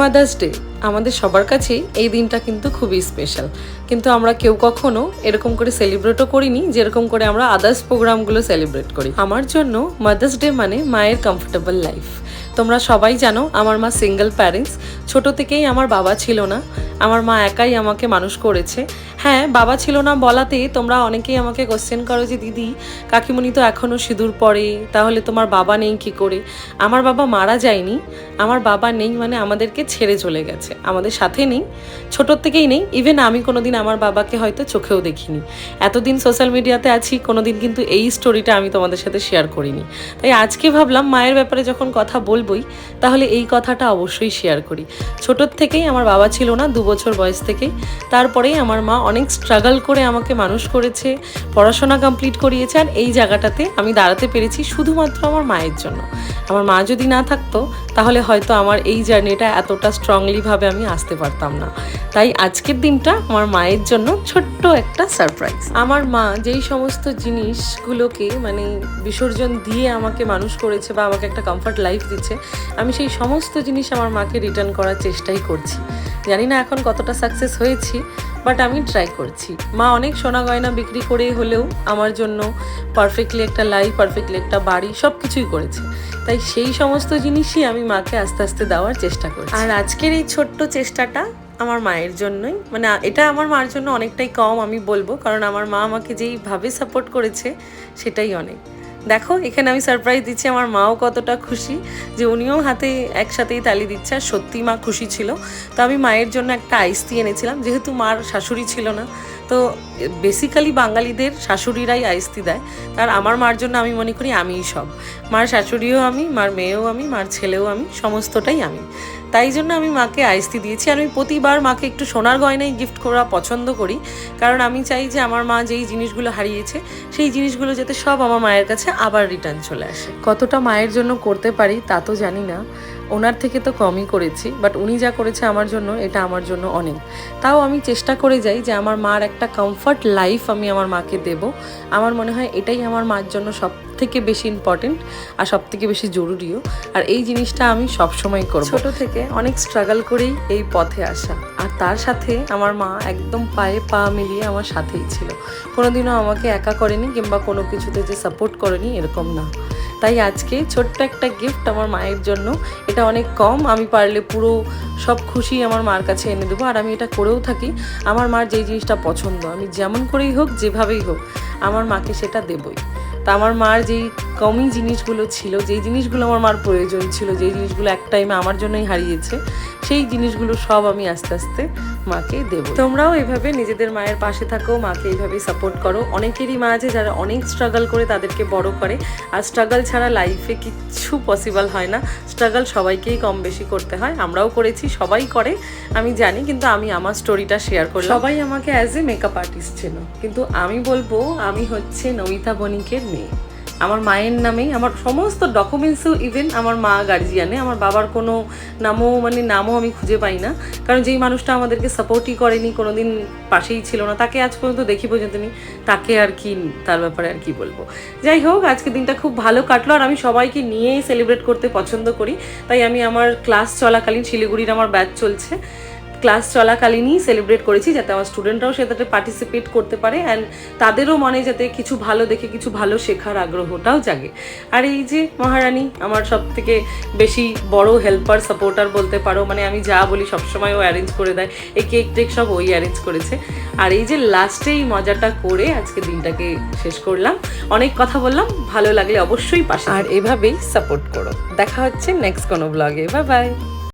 Mother's day আমাদের সবার কাছেই এই দিনটা কিন্তু খুবই স্পেশাল কিন্তু আমরা কেউ কখনো এরকম করে সেলিব্রেটও করিনি, যেরকম করে আমরা আদার্স প্রোগ্রামগুলো সেলিব্রেট করি। আমার জন্য মাদার্স ডে মানে মায়ের কমফোর্টেবল লাইফ তোমরা সবাই জানো, আমার মা সিঙ্গেল প্যারেন্টস ছোট থেকেই আমার বাবা ছিল না। আমার মা একাই আমাকে মানুষ করেছে। হ্যাঁ বাবা ছিল না বলাতে, তোমরা অনেকেই আমাকে কোশ্চেন করো যে, দিদি, কাকিমণি তো এখনও সিঁদুর পরে, তাহলে তোমার বাবা নেই কি করে? আমার বাবা মারা যায়নি, আমার বাবা নেই মানে আমাদেরকে ছেড়ে চলে গেছে, আমাদের সাথে নেই, ছোটোর থেকেই নেই ইভেন আমি কোনোদিন আমার বাবাকে হয়তো চোখেও দেখিনি। এতদিন সোশ্যাল মিডিয়াতে আছি, কোনোদিন কিন্তু এই স্টোরিটা আমি তোমাদের সাথে শেয়ার করিনি। তাই আজকে ভাবলাম, মায়ের ব্যাপারে যখন কথা বলবোই, তাহলে এই কথাটা অবশ্যই শেয়ার করি। ছোটোর থেকেই আমার বাবা ছিল না, দু বছর বয়স থেকেই তারপরেই আমার মা অনেক স্ট্রাগল করে আমাকে মানুষ করেছে, পড়াশোনা কমপ্লিট করিয়েছে আর এই জায়গাটাতে আমি দাঁড়াতে পেরেছি শুধুমাত্র আমার মায়ের জন্য। আমার মা যদি না থাকতো, তাহলে হয়তো আমার এই জার্নিটা এতটা স্ট্রংলিভাবে আমি আসতে পারতাম না। তাই আজকের দিনটা আমার মায়ের জন্য ছোট্ট একটা সারপ্রাইজ আমার মা যেই সমস্ত জিনিসগুলোকে মানে বিসর্জন দিয়ে আমাকে মানুষ করেছে বা আমাকে একটা কমফর্ট লাইফ দিচ্ছে, আমি সেই সমস্ত জিনিস আমার মাকে রিটার্ন করার চেষ্টাই করছি। জানি না এখন কতটা সাকসেস হয়েছি বাট আমি ট্রাই করছি। মা অনেক সোনা গয়না বিক্রি করে হলেও আমার জন্য পারফেক্টলি একটা লাইফ পারফেক্টলি একটা বাড়ি সব কিছুই করেছে। তাই সেই সমস্ত জিনিসই আমি মাকে আস্তে আস্তে দেওয়ার চেষ্টা করি আর আজকের এই ছোট্ট চেষ্টাটা আমার মায়ের জন্যই মানে এটা আমার মার জন্য অনেকটাই কম আমি বলব, কারণ আমার মা আমাকে যেইভাবে সাপোর্ট করেছে, সেটাই অনেক। দেখো, এখানে আমি সারপ্রাইজ দিচ্ছি, আমার মাও কতটা খুশি যে উনিও হাতে একসাথেই তালি দিচ্ছে আর সত্যি মা খুশি ছিল। তো আমি মায়ের জন্য একটা আইসতি এনেছিলাম, যেহেতু মার শাশুড়ি ছিল না। তো বেসিক্যালি বাঙালিদের শাশুড়িরাই আইসতি দেয়। তার আমার মার জন্য আমি মনে করি আমিই সব। মার শাশুড়িও আমি, মার মেয়েও আমি, মার ছেলেও আমি, সমস্তটাই আমি। তাই জন্য আমি মাকে আইসতি দিয়েছি। আর আমি প্রতিবার মাকে একটু সোনার গয়নাই গিফট করা পছন্দ করি। কারণ আমি চাই যে আমার মা যেই জিনিসগুলো হারিয়েছে, সেই জিনিসগুলো যাতে সব আমার মায়ের কাছে আবার রিটার্ন চলে আসে। কতটা মায়ের জন্য করতে পারি তা তো জানি না। ওনার থেকে তো কমই করেছি বাট উনি যা করেছে আমার জন্য, এটা আমার জন্য অনেক। তাও আমি চেষ্টা করে যাই যে আমার মার একটা কমফর্ট লাইফ আমি আমার মাকে দেব। আমার মনে হয় এটাই আমার মার জন্য সব থেকে বেশি ইম্পর্টেন্ট আর সব থেকে বেশি জরুরিও। আর এই জিনিসটা আমি সবসময় করব। ছোট থেকে অনেক স্ট্রাগল করেই এই পথে আসা। আর তার সাথে আমার মা একদম পায়ে পা মিলিয়ে আমার সাথেই ছিল। কোনোদিনও আমাকে একা করেনি কিংবা কোনো কিছুতে যে সাপোর্ট করেনি এরকম না। তাই আজকে ছোট্ট একটা গিফট আমার মায়ের জন্য। এটা অনেক কম, আমি পারলে পুরো সব খুশি আমার মার কাছে এনে দেবো। আর আমি এটা করেও থাকি, আমার মার যেই জিনিসটা পছন্দ, আমি যেমন করেই হোক, যেভাবেই হোক, আমার মাকে সেটা দেবই। তা আমার মার যেই কমই জিনিসগুলো ছিল, যেই জিনিসগুলো আমার মার প্রয়োজন ছিল, যেই জিনিসগুলো এক টাইমে আমার জন্যই হারিয়েছে, সেই জিনিসগুলো সব আমি আস্তে আস্তে মাকে দেবো। তোমরাও এভাবে নিজেদের মায়ের পাশে থাকো, মাকে এইভাবে সাপোর্ট করো। অনেকেরই মা আছে যারা অনেক স্ট্রাগল করে তাদেরকে বড় করে, আর স্ট্রাগল ছাড়া লাইফে কিচ্ছু পসিবল হয় না। স্ট্রাগল সবাইকেই কম বেশি করতে হয়, আমরাও করেছি, সবাই করে, আমি জানি, কিন্তু আমি আমার স্টোরিটা শেয়ার করলাম। সবাই আমাকে অ্যাজ এ মেকআপ আর্টিস্ট ছিল কিন্তু আমি বলব, আমি হচ্ছে নমিতা বণিকের মেয়ে আমার মায়ের নামেই, আমার সমস্ত ডকুমেন্টসও ইভেন আমার মা গার্জিয়ানে আমার বাবার কোনো নামও মানে নামও আমি খুঁজে পাই না। কারণ যেই মানুষটা আমাদেরকে সাপোর্টই করেনি, কোনোদিন পাশেই ছিল না, তাকে আজ পর্যন্ত দেখি পর্যন্ত নি তাকে আর কি, তার ব্যাপারে আর কি বলব। যাই হোক, আজকে দিনটা খুব ভালো কাটলো, আর আমি সবাইকে নিয়েই সেলিব্রেট করতে পছন্দ করি। তাই আমি আমার ক্লাস চলাকালীন শিলিগুড়ির আমার ব্যাচ চলছে। ক্লাস চলাকালীনই সেলিব্রেট করেছি যাতে আমার স্টুডেন্টরাও সেটাতে পার্টিসিপেট করতে পারে অ্যান্ড তাদেরও মনে যাতে কিছু ভালো দেখে, কিছু ভালো শেখার আগ্রহটাও জাগে। আর এই যে মহারানী, আমার সব থেকে বেশি বড় হেল্পার সাপোর্টার বলতে পারো মানে আমি যা বলি সবসময় ও অ্যারেঞ্জ করে দেয়। এই কেক টেক সব ওই অ্যারেঞ্জ করেছে। আর এই যে লাস্টে এই মজাটা করে আজকে দিনটাকে শেষ করলাম। অনেক কথা বললাম, ভালো লাগলে অবশ্যই পাশে আর এভাবেই সাপোর্ট করো। দেখা হচ্ছে নেক্সট কোনো ব্লগে বাই বাই